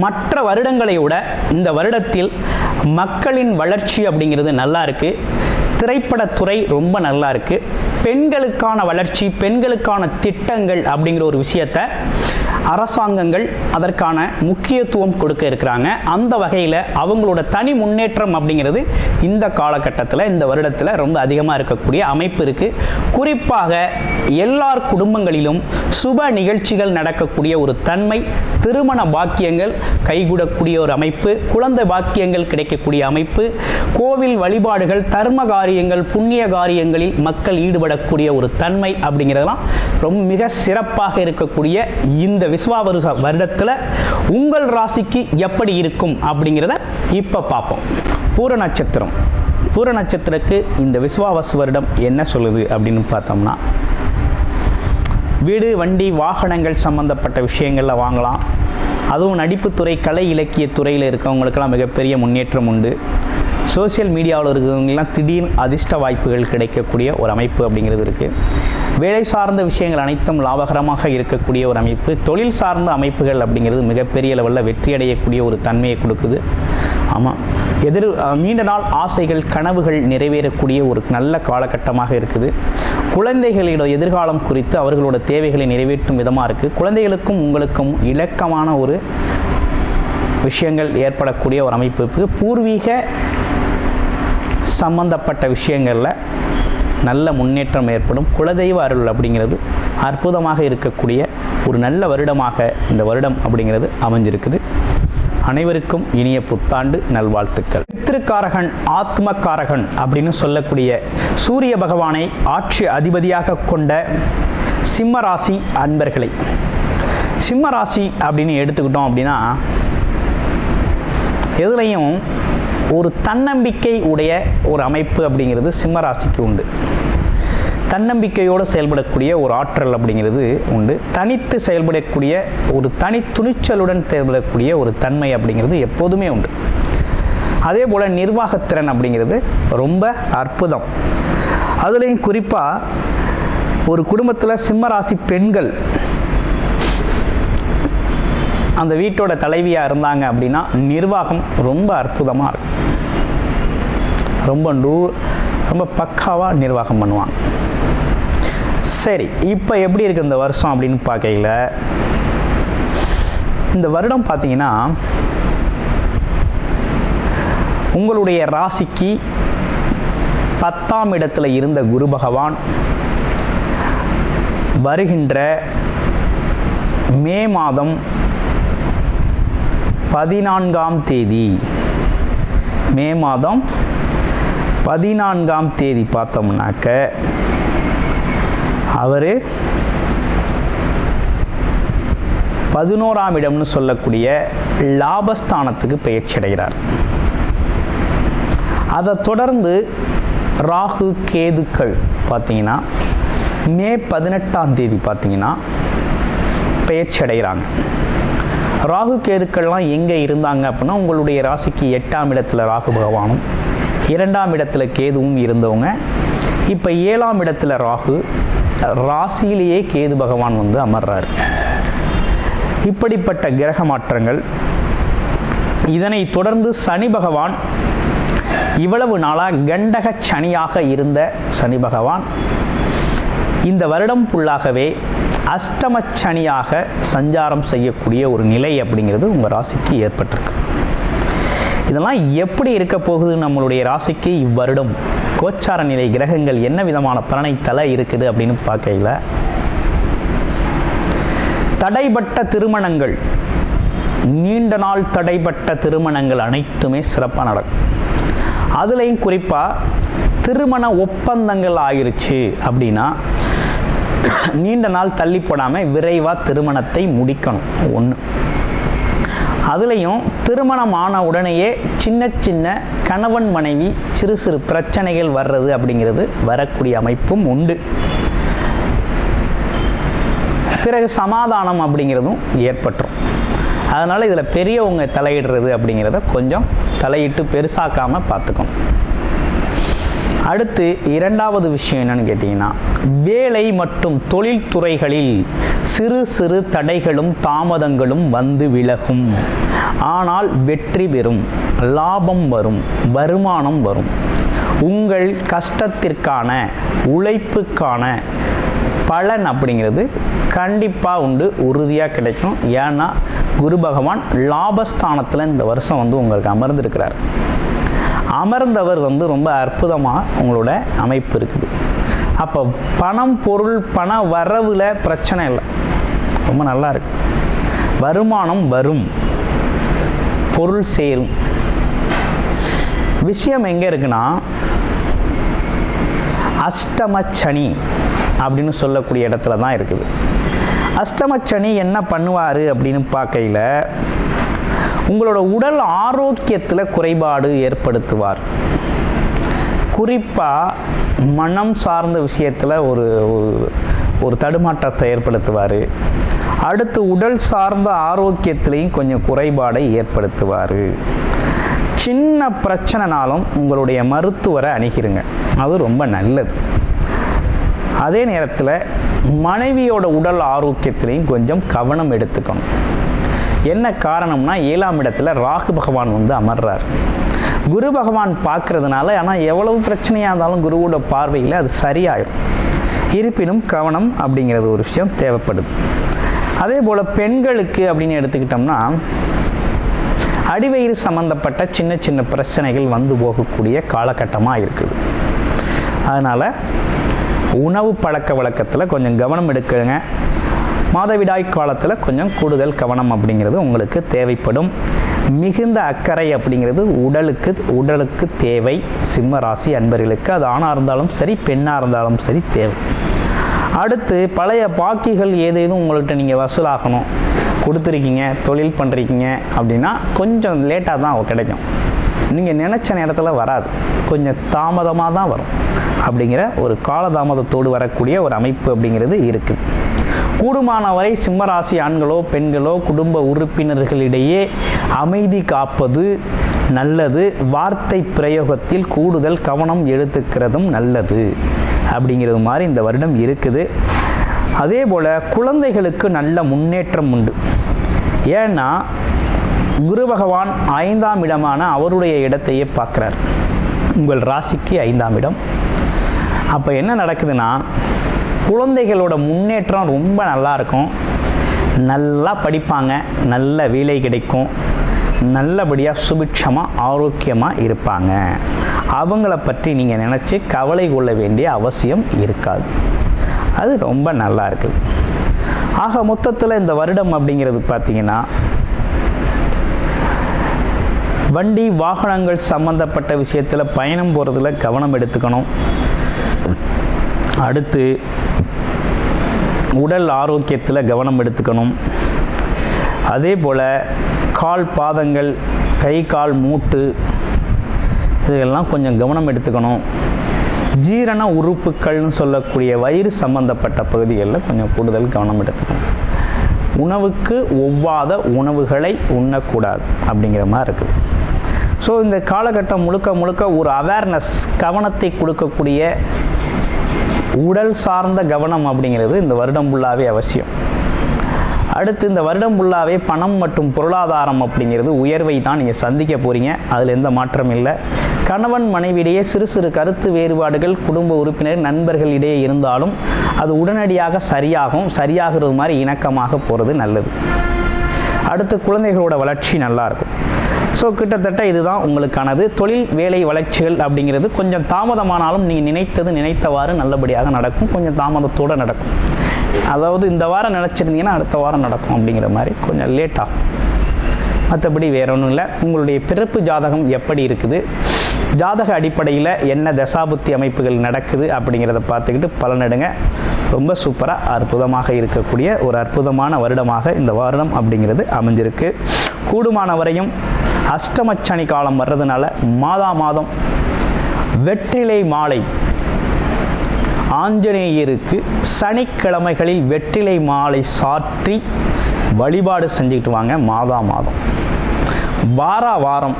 மற்ற வருடங்களை விட இந்த வருடத்தில் மக்களின் வளர்ச்சி அப்படிங்கிறது நல்லா இருக்குது திரைப்படத்துறை ரொம்ப நல்லா இருக்குது பெண்களுக்கான வளர்ச்சி பெண்களுக்கான திட்டங்கள் அப்படிங்கிற ஒரு விஷயத்த அரசாங்கங்கள் அதற்கான முக்கியத்துவம் கொடுக்க இருக்கிறாங்க. அந்த வகையில் அவங்களோட தனி முன்னேற்றம் அப்படிங்கிறது இந்த காலகட்டத்தில் இந்த வருடத்தில் ரொம்ப அதிகமாக இருக்கக்கூடிய அமைப்பு இருக்குது குறிப்பாக எல்லார் குடும்பங்களிலும் சுப நிகழ்ச்சிகள் நடக்கக்கூடிய ஒரு தன்மை திருமண பாக்கியங்கள் கைகூடக்கூடிய ஒரு அமைப்பு குழந்தை பாக்கியங்கள் கிடைக்கக்கூடிய அமைப்பு கோவில் வழிபாடுகள் தர்ம காரியங்கள் புண்ணிய காரியங்களில் மக்கள் ஈடுபட ஈடுபடக்கூடிய ஒரு தன்மை அப்படிங்கிறதெல்லாம் ரொம்ப மிக சிறப்பாக இருக்கக்கூடிய இந்த விஸ்வாவருஷ வருடத்தில் உங்கள் ராசிக்கு எப்படி இருக்கும் அப்படிங்கிறத இப்போ பார்ப்போம். பூர நட்சத்திரம். பூர நட்சத்திரக்கு இந்த விஸ்வாவசு வருடம் என்ன சொல்லுது அப்படின்னு பார்த்தோம்னா வீடு வண்டி வாகனங்கள் சம்பந்தப்பட்ட விஷயங்களில் வாங்கலாம். அதுவும் நடிப்புத்துறை கலை இலக்கிய துறையில் இருக்கவங்களுக்கெல்லாம் மிகப்பெரிய முன்னேற்றம் உண்டு. சோஷியல் மீடியாவில் இருக்கிறவங்கலாம் திடீர்னு அதிர்ஷ்ட வாய்ப்புகள் கிடைக்கக்கூடிய ஒரு அமைப்பு அப்படிங்கிறது இருக்குது வேலை சார்ந்த விஷயங்கள் அனைத்தும் லாபகரமாக இருக்கக்கூடிய ஒரு அமைப்பு. தொழில் சார்ந்த அமைப்புகள் அப்படிங்கிறது மிகப்பெரிய லெவலில் வெற்றி அடையக்கூடிய ஒரு தன்மையை கொடுக்குது. ஆமாம் எதிர் நீண்ட நாள் ஆசைகள் கனவுகள் நிறைவேறக்கூடிய ஒரு நல்ல காலகட்டமாக இருக்குது. குழந்தைகளோட எதிர்காலம் குறித்து அவர்களோட தேவைகளை நிறைவேற்றும் விதமாக இருக்குது குழந்தைகளுக்கும் உங்களுக்கும் இலக்கமான ஒரு விஷயங்கள் ஏற்படக்கூடிய ஒரு அமைப்பு. பூர்வீக சம்பந்தப்பட்ட விஷயங்களில் நல்ல முன்னேற்றம் ஏற்படும். குலதெய்வ அருள் அப்படிங்கிறது அற்புதமாக இருக்கக்கூடிய ஒரு நல்ல வருடமாக இந்த வருடம் அப்படிங்கிறது அமைஞ்சிருக்குது. அனைவருக்கும் இனிய புத்தாண்டு நல்வாழ்த்துக்கள். பித்திருக்காரகன் ஆத்மக்காரகன் அப்படின்னு சொல்லக்கூடிய சூரிய பகவானை ஆட்சி அதிபதியாக கொண்ட சிம்மராசி அன்பர்களை. சிம்மராசி அப்படின்னு எடுத்துக்கிட்டோம் அப்படின்னா எதுலையும் ஒரு தன்னம்பிக்கை உடைய ஒரு அமைப்பு அப்படிங்கிறது சிம்மராசிக்கு உண்டு. தன்னம்பிக்கையோடு செயல்படக்கூடிய ஒரு ஆற்றல் அப்படிங்கிறது உண்டு. தனித்து செயல்படக்கூடிய ஒரு தனி துணிச்சலுடன் செயல்படக்கூடிய ஒரு தன்மை அப்படிங்கிறது எப்போதுமே உண்டு. அதே போல் நிர்வாகத்திறன் அப்படிங்கிறது ரொம்ப அற்புதம். அதுலேயும் குறிப்பாக ஒரு குடும்பத்தில் சிம்மராசி பெண்கள் அந்த வீட்டோட தலைவியாக இருந்தாங்க அப்படின்னா நிர்வாகம் ரொம்ப அற்புதமாக இருக்கும். ரொம்ப நூ ரொம்ப பக்காவாக நிர்வாகம் பண்ணுவாங்க. சரி இப்போ எப்படி இருக்குது இந்த வருஷம் அப்படின்னு பார்க்கையில் இந்த வருடம் பார்த்தீங்கன்னா உங்களுடைய ராசிக்கு பத்தாம் இடத்துல இருந்த குரு பகவான் வருகின்ற மே மாதம் பதினான்காம் தேதி. மே மாதம் பதினான்காம் தேதி பார்த்தோம்னாக்க அவர் பதினோராம் இடம்னு சொல்லக்கூடிய லாபஸ்தானத்துக்கு பயிற்சி அடைகிறார். அதை தொடர்ந்து ராகு கேதுக்கள் பார்த்தீங்கன்னா மே பதினெட்டாம் தேதி பார்த்தீங்கன்னா பயிற்சி அடைகிறாங்க. ராகு கேதுக்கள்லாம் எங்கே இருந்தாங்க அப்படின்னா உங்களுடைய ராசிக்கு எட்டாம் இடத்துல ராகு பகவானும் இரண்டாம் இடத்துல கேதுவும் இருந்தவங்க. இப்போ ஏழாம் இடத்துல ராகு ராசியிலேயே கேது பகவான் வந்து அமர்றார். இப்படிப்பட்ட கிரக மாற்றங்கள் இதனை தொடர்ந்து சனி பகவான் இவ்வளவு நாளாக கண்டக சனியாக இருந்த சனி பகவான் இந்த வருடம் ஃபுல்லாகவே அஷ்டமச்சனியாக சஞ்சாரம் செய்யக்கூடிய ஒரு நிலை அப்படிங்கிறது உங்கள் ராசிக்கு ஏற்பட்டிருக்கு. இதெல்லாம் எப்படி இருக்க போகுது நம்மளுடைய ராசிக்கு இவ்வருடம்? கோச்சார நிலை கிரகங்கள் என்ன விதமான பலனை தலை இருக்குது அப்படின்னு பார்க்கையில் தடைபட்ட திருமணங்கள் நீண்ட நாள் தடைபட்ட திருமணங்கள் அனைத்துமே சிறப்பாக நடக்கும். அதுலேயும் குறிப்பாக திருமண ஒப்பந்தங்கள் ஆயிருச்சு அப்படின்னா நீண்ட நாள் தள்ளி போடாமல் விரைவாக திருமணத்தை முடிக்கணும். ஒன்று அதுலேயும் திருமணம் ஆன உடனேயே சின்ன சின்ன கணவன் மனைவி சிறு சிறு பிரச்சனைகள் வர்றது அப்படிங்கிறது வரக்கூடிய அமைப்பும் உண்டு. பிறகு சமாதானம் அப்படிங்கிறதும் ஏற்பட்டுரும். அதனால் இதில் பெரியவங்க தலையிடுறது அப்படிங்கிறத கொஞ்சம் தலையிட்டு பெருசாக்காமல் பார்த்துக்கணும் அடுத்து இரண்டாவது விஷயம் என்னன்னு கேட்டிங்கன்னா வேலை மற்றும் தொழில்துறைகளில் சிறு சிறு தடைகளும் தாமதங்களும் வந்து விலகும். ஆனால் வெற்றி பெறும் லாபம் வரும் வருமானம் வரும். உங்கள் கஷ்டத்திற்கான உழைப்புக்கான பலன் அப்படிங்கிறது கண்டிப்பாக உண்டு உறுதியாக கிடைக்கும். ஏன்னா குரு பகவான் லாபஸ்தானத்தில் இந்த வருஷம் வந்து உங்களுக்கு அமர்ந்திருக்கிறார். அமர்ந்தவர் வந்து ரொம்ப அற்புதமாக உங்களோட அமைப்பு இருக்குது. அப்போ பணம் பொருள் பண வரவில் பிரச்சனை இல்லை. ரொம்ப நல்லா இருக்கு. வருமானம் வரும். பொருள் சேரும். விஷயம் எங்கே இருக்குன்னா அஷ்டமச்சனி அப்படின்னு சொல்லக்கூடிய இடத்துல தான் இருக்குது. அஷ்டமச்சனி என்ன பண்ணுவார் அப்படின்னு பார்க்கையில் உங்களோட உடல் ஆரோக்கியத்தில் குறைபாடு ஏற்படுத்துவார். குறிப்பாக மனம் சார்ந்த விஷயத்தில் ஒரு ஒரு- தடுமாற்றத்தை ஏற்படுத்துவார். அடுத்து உடல் சார்ந்த ஆரோக்கியத்திலையும் கொஞ்சம் குறைபாடை ஏற்படுத்துவார். சின்ன பிரச்சனைனாலும் உங்களுடைய மருத்துவரை அணுகிருங்க. அது ரொம்ப நல்லது. அதே நேரத்தில் மனைவியோட உடல் ஆரோக்கியத்திலையும் கொஞ்சம் கவனம் எடுத்துக்கணும். என்ன காரணம்னா ஏழாம் இடத்துல ராகு பகவான் வந்து அமர்றார். குரு பகவான் பார்க்கறதுனால ஆனால் எவ்வளவு பிரச்சனையாக இருந்தாலும் குருவோட பார்வையில் அது சரியாயிடும் இருப்பினும் கவனம் அப்படிங்கிறது ஒரு விஷயம் தேவைப்படுது. அதே போல் பெண்களுக்கு அப்படின்னு எடுத்துக்கிட்டோம்னா அடிவயிறு சம்மந்தப்பட்ட சின்ன சின்ன பிரச்சனைகள் வந்து போகக்கூடிய காலகட்டமாக இருக்குது. அதனால் உணவு பழக்க வழக்கத்தில் கொஞ்சம் கவனம் எடுக்குங்க. மாதவிடாய் காலத்தில் கொஞ்சம் கூடுதல் கவனம் அப்படிங்கிறது உங்களுக்கு தேவைப்படும். மிகுந்த அக்கறை அப்படிங்கிறது உடலுக்கு உடலுக்கு தேவை. சிம்ம ராசி அன்பர்களுக்கு அது ஆணாக இருந்தாலும் சரி பெண்ணாக இருந்தாலும் சரி தேவை. அடுத்து பழைய பாக்கிகள் ஏதேதும் உங்கள்கிட்ட நீங்கள் வசூலாகணும். கொடுத்துருக்கீங்க தொழில் பண்ணுறீங்க அப்படின்னா கொஞ்சம் லேட்டாக தான் கிடைக்கும். நீங்கள் நினச்ச நேரத்தில் வராது. கொஞ்சம் தாமதமாக தான் வரும். அப்படிங்கிற ஒரு காலதாமதத்தோடு வரக்கூடிய ஒரு அமைப்பு அப்படிங்கிறது இருக்குது கூடுமானவரை சிம்மராசி ஆண்களோ பெண்களோ குடும்ப உறுப்பினர்களிடையே அமைதி காப்பது நல்லது. வார்த்தை பிரயோகத்தில் கூடுதல் கவனம் எடுத்துக்கிறதும் நல்லது. அப்படிங்கிறது மாதிரி இந்த வருடம் இருக்குது. அதே போல் குழந்தைகளுக்கு நல்ல முன்னேற்றம் உண்டு. ஏன்னா குரு பகவான் ஐந்தாம் இடமான அவருடைய இடத்தையே பார்க்குறார். உங்கள் ராசிக்கு ஐந்தாம் இடம். அப்போ என்ன நடக்குதுன்னா குழந்தைகளோட முன்னேற்றம் ரொம்ப நல்லா இருக்கும் நல்லா படிப்பாங்க நல்ல வேலை கிடைக்கும். நல்லபடியாக சுபிட்சமாக ஆரோக்கியமாக இருப்பாங்க. அவங்கள பற்றி நீங்கள் நினச்சி கவலை கொள்ள வேண்டிய அவசியம் இருக்காது. அது ரொம்ப நல்லா இருக்குது ஆக மொத்தத்தில் இந்த வருடம் அப்படிங்கிறது பார்த்தீங்கன்னா வண்டி வாகனங்கள் சம்மந்தப்பட்ட விஷயத்தில் பயணம் போகிறதுல கவனம் எடுத்துக்கணும். அடுத்து உடல் ஆரோக்கியத்தில் கவனம் எடுத்துக்கணும். அதே போல் கால் பாதங்கள் கை கால் மூட்டு இதெல்லாம் கொஞ்சம் கவனம் எடுத்துக்கணும். ஜீரண உறுப்புகள்னு சொல்லக்கூடிய வயிறு சம்பந்தப்பட்ட பகுதிகளில் கொஞ்சம் கூடுதல் கவனம் எடுத்துக்கணும். உணவுக்கு ஒவ்வாத உணவுகளை உண்ணக்கூடாது அப்படிங்கிற மாதிரி இருக்குது ஸோ இந்த காலகட்டம் முழுக்க முழுக்க ஒரு அவேர்னஸ் கவனத்தை கொடுக்கக்கூடிய உடல் சார்ந்த கவனம் அப்படிங்கிறது இந்த வருடம் ஃபுல்லாகவே அவசியம். அடுத்து இந்த வருடம் ஃபுல்லாகவே பணம் மற்றும் பொருளாதாரம் அப்படிங்கிறது உயர்வை தான் நீங்கள் சந்திக்க போகிறீங்க அதில் எந்த மாற்றம் இல்லை. கணவன் மனைவியிடையே சிறு சிறு கருத்து வேறுபாடுகள் குடும்ப உறுப்பினர் நண்பர்களிடையே இருந்தாலும் அது உடனடியாக சரியாகும். சரியாகிறது மாதிரி இணக்கமாக போகிறது நல்லது. அடுத்து குழந்தைகளோட வளர்ச்சி நல்லாயிருக்கும் ஸோ கிட்டத்தட்ட இதுதான் உங்களுக்கானது. தொழில் வேலை வளர்ச்சிகள் அப்படிங்கிறது கொஞ்சம் தாமதமானாலும் நீங்கள் நினைத்தது நினைத்தவாறு நல்லபடியாக நடக்கும். கொஞ்சம் தாமதத்தோடு நடக்கும். அதாவது இந்த வாரம் நினச்சிருந்தீங்கன்னா அடுத்த வாரம் நடக்கும் அப்படிங்கிற மாதிரி கொஞ்சம் லேட் ஆகும். மற்றபடி வேற ஒன்றும் இல்லை. உங்களுடைய பிறப்பு ஜாதகம் எப்படி இருக்குது? ஜாதக அடிப்படையில் என்ன தசாபுத்தி அமைப்புகள் நடக்குது அப்படிங்கிறத பார்த்துக்கிட்டு பலனெடுங்க. ரொம்ப சூப்பராக அற்புதமாக இருக்கக்கூடிய ஒரு அற்புதமான வருடமாக இந்த வருடம் அப்படிங்கிறது அமைஞ்சிருக்கு. கூடுமான வரையும் அஷ்டமச்சனி காலம் வர்றதுனால மாதா மாதம் வெற்றிலை மாலை. ஆஞ்சநேயருக்கு சனிக்கிழமைகளில் வெற்றிலை மாலை சாற்றி வழிபாடு செஞ்சுக்கிட்டு வாங்க மாதா மாதம். வார வாரம்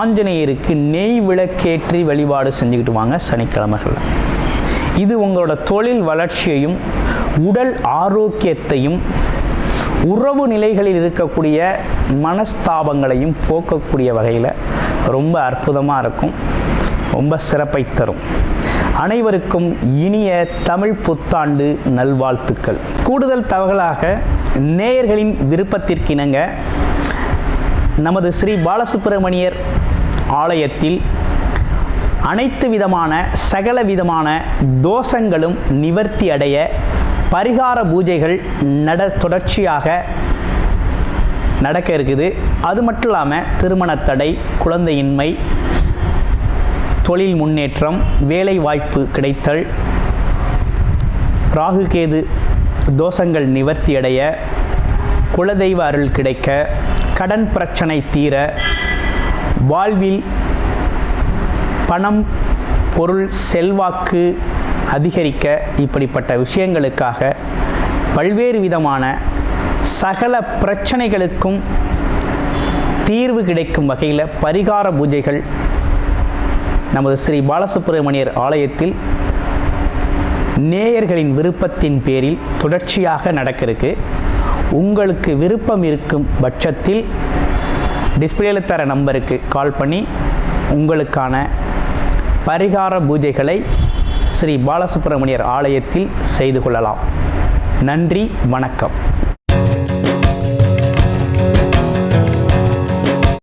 ஆஞ்சநேயருக்கு நெய் விளக்கேற்றி வழிபாடு செஞ்சுக்கிட்டு வாங்க சனிக்கிழமைகளில் இது உங்களோட தொழில் வளர்ச்சியையும் உடல் ஆரோக்கியத்தையும் உறவு நிலைகளில் இருக்கக்கூடிய மனஸ்தாபங்களையும் போக்கக்கூடிய வகையில் ரொம்ப அற்புதமாக இருக்கும். ரொம்ப சிறப்பை தரும். அனைவருக்கும் இனிய தமிழ் புத்தாண்டு நல்வாழ்த்துக்கள். கூடுதல் தகவலாக நேயர்களின் விருப்பத்திற்கிணங்க நமது ஸ்ரீ பாலசுப்பிரமணியர் ஆலயத்தில் அனைத்து விதமான சகல விதமான தோஷங்களும் நிவர்த்தி அடைய பரிகார பூஜைகள் நட தொடர்ச்சியாக நடக்க இருக்குது. அது மட்டும் இல்லாமல் திருமணத்தடை குழந்தையின்மை தொழில் முன்னேற்றம் வேலை வாய்ப்பு கிடைத்தல் ராகுகேது தோஷங்கள் நிவர்த்தி அடைய குலதெய்வ அருள் கிடைக்க கடன் பிரச்சனை தீர வாழ்வில் பணம் பொருள் செல்வாக்கு அதிகரிக்க இப்படிப்பட்ட விஷயங்களுக்காக பல்வேறு விதமான சகல பிரச்சனைகளுக்கும் தீர்வு கிடைக்கும் வகையில் பரிகார பூஜைகள் நமது ஸ்ரீ பாலசுப்பிரமணியர் ஆலயத்தில் நேயர்களின் விருப்பத்தின் பேரில் தொடர்ச்சியாக நடக்க இருக்கு உங்களுக்கு விருப்பம் இருக்கும் பட்சத்தில் டிஸ்பிளேல தர நம்பருக்கு கால் பண்ணி உங்களுக்கான பரிகார பூஜைகளை ஸ்ரீ பாலசுப்பிரமணியர் ஆலயத்தில் செய்து கொள்ளலாம். நன்றி வணக்கம்.